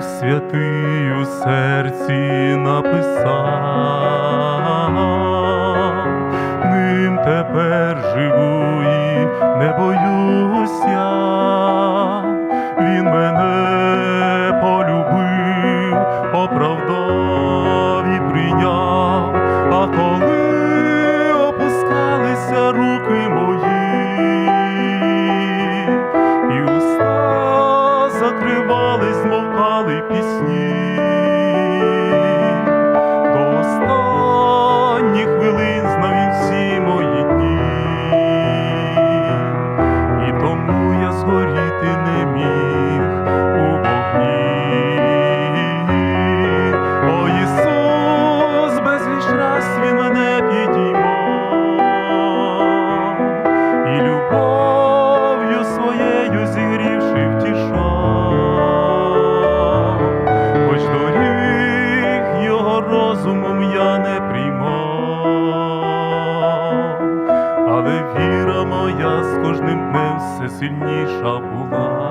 святий у серці написав, ним тепер живу і не боюся, моя з кожним днем все сильніша була.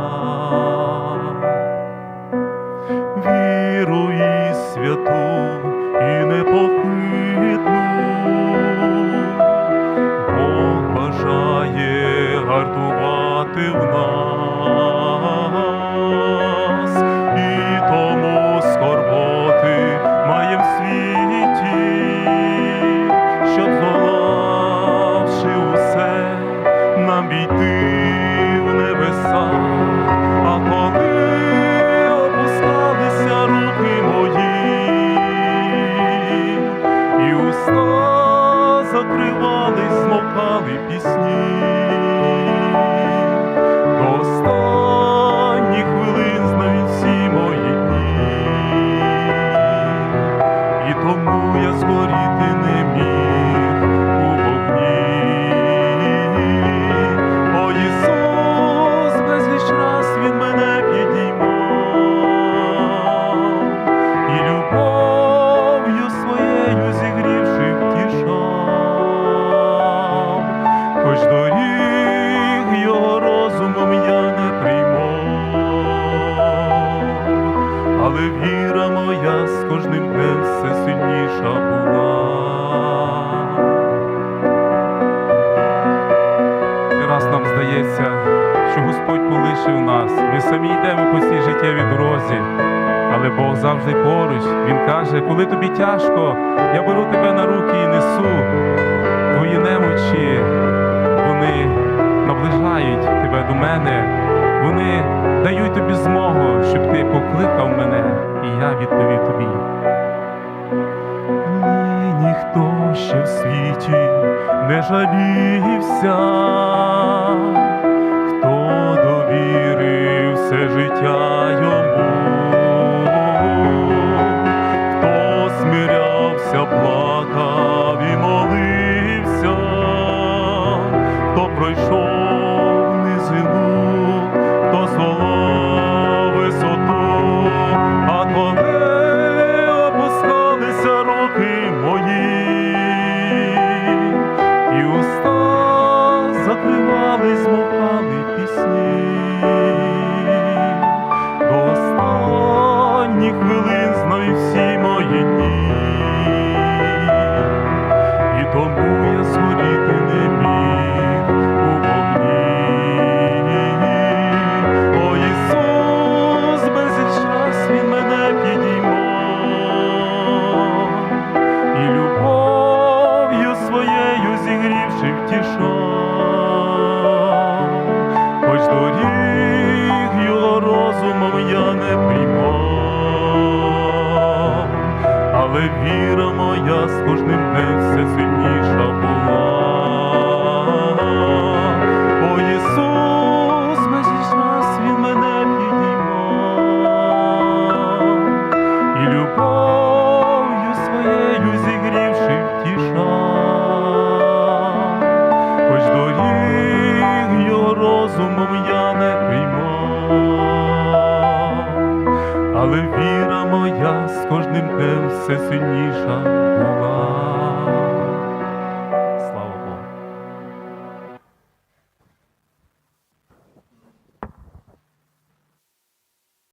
Нам війти в небеса, а коли опускалися руки мої, і уста закривались, смокали пісні. Доріг його розумом я не приймав, але віра моя з кожним днем все сильніша була. Не раз нам здається, що Господь полишив нас. Ми самі йдемо по цій життєвій дорозі, але Бог завжди поруч. Він каже, коли тобі тяжко, я беру тебе на руки і несу. Твої немочі, вони наближають тебе до мене. Вони дають тобі змогу, щоб ти покликав мене, і я відповів тобі. Ні, ніхто ще в світі не жалівся, хто довірив все життя але віра моя з кожним днем все сильніша була. О Ісус, раз він мене підіймав, і любов'ю своєю зігрівши втішав, хоч доріг його розумом я не приймав, з кожним днем все сильніша була.